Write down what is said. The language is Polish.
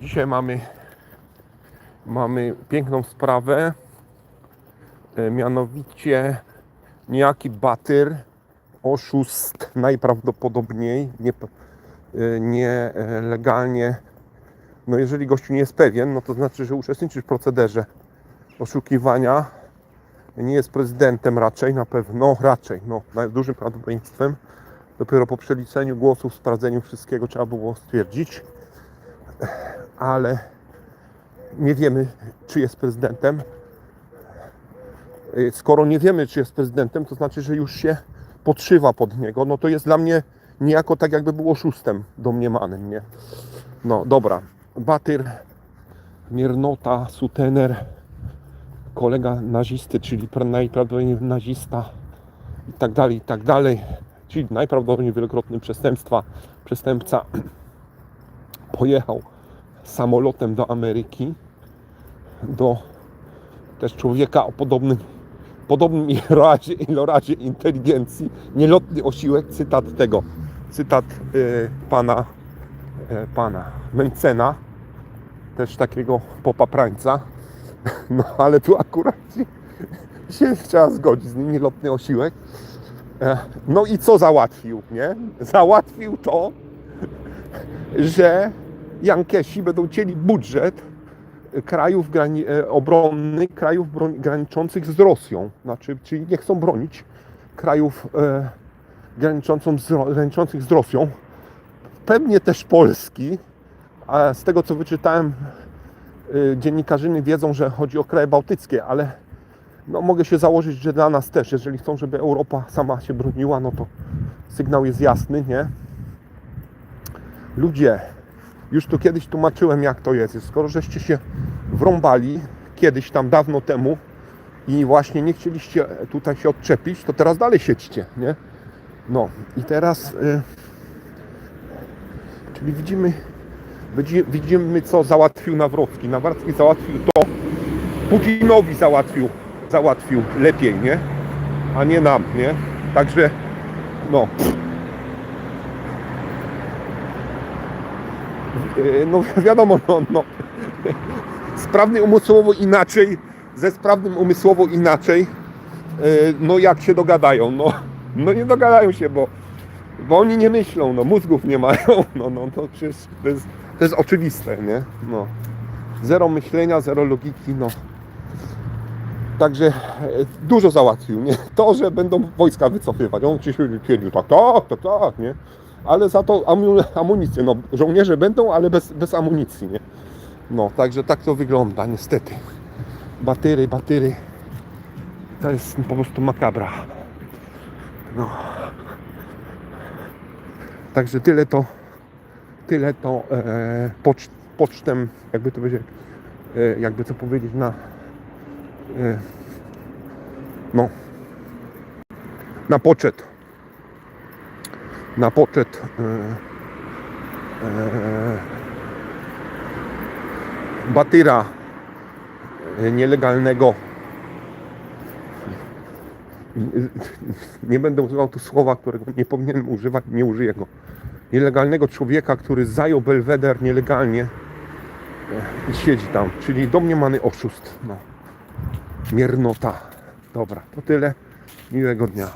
Dzisiaj mamy, mamy piękną sprawę. E, mianowicie niejaki Batyr, oszust najprawdopodobniej, nie, e, nielegalnie. No jeżeli gościu nie jest pewien, no to znaczy, że uczestniczy w procederze oszukiwania. Nie jest prezydentem raczej, na pewno, raczej, no, z dużym prawdopodobieństwem. Dopiero po przeliczeniu głosów, sprawdzeniu wszystkiego trzeba było stwierdzić ale nie wiemy, czy jest prezydentem. Y, Skoro nie wiemy, czy jest prezydentem, to znaczy, że już się podszywa pod niego. No to jest dla mnie niejako tak, jakby był oszustem domniemanym, nie? No dobra. Batyr, miernota, sutener, kolega nazisty, czyli pra- najprawdopodobniej nazista i tak dalej, i tak dalej. Czyli najprawdopodobniej wielokrotny przestępstwa, przestępca pojechał samolotem do Ameryki, do też człowieka o podobnym, podobnym ilorazie, ilorazie inteligencji, nielotny osiłek, cytat tego, cytat y, pana, y, pana Mencena, też takiego popaprańca, no ale tu akurat się, trzeba zgodzić z nim, nielotny osiłek. E, No i co załatwił, nie? Załatwił to, że Jankesi będą chcieli budżet krajów grani- e, obronnych, krajów graniczących z Rosją. Znaczy, czyli nie chcą bronić krajów e, z, graniczących z Rosją. Pewnie też Polski. A z tego co wyczytałem, e, dziennikarzyny wiedzą, że chodzi o kraje bałtyckie, ale no, mogę się założyć, że dla nas też, jeżeli chcą, żeby Europa sama się broniła, no to sygnał jest jasny, nie? Ludzie, już tu kiedyś tłumaczyłem, jak to jest. Skoro żeście się wrąbali kiedyś tam dawno temu i właśnie nie chcieliście tutaj się odczepić, to teraz dalej siedźcie, nie? No i teraz, y, czyli widzimy, widzi- widzimy, co załatwił Nawrocki. Nawrocki załatwił to, Putinowi załatwił, załatwił lepiej, nie? A nie nam, nie? Także, no, no wiadomo, no, no. sprawny umysłowo inaczej, ze sprawnym umysłowo inaczej, yy, no jak się dogadają, no, no nie dogadają się, bo, bo oni nie myślą, no mózgów nie mają, no, no to przecież to jest, to jest oczywiste, nie, no. Zero myślenia, zero logiki, no. Także e, dużo załatwił, nie? To, że będą wojska wycofywać, on się tak, tak, tak, tak, nie? Ale za to amu- amunicję. No, żołnierze będą, ale bez, bez amunicji, nie? No, także tak to wygląda, niestety. Batyry, batyry. To jest po prostu makabra. No. Także tyle to, tyle to e, pocz, pocztem, jakby to powiedzieć, e, jakby to powiedzieć na, e, no, na poczet na poczet e, e, batyra e, nielegalnego. Nie będę używał tu słowa, którego nie powinienem używać, nie użyję go. Nielegalnego człowieka, który zajął Belweder nielegalnie i siedzi tam, czyli domniemany oszust. No. Miernota. Dobra, to tyle. Miłego dnia.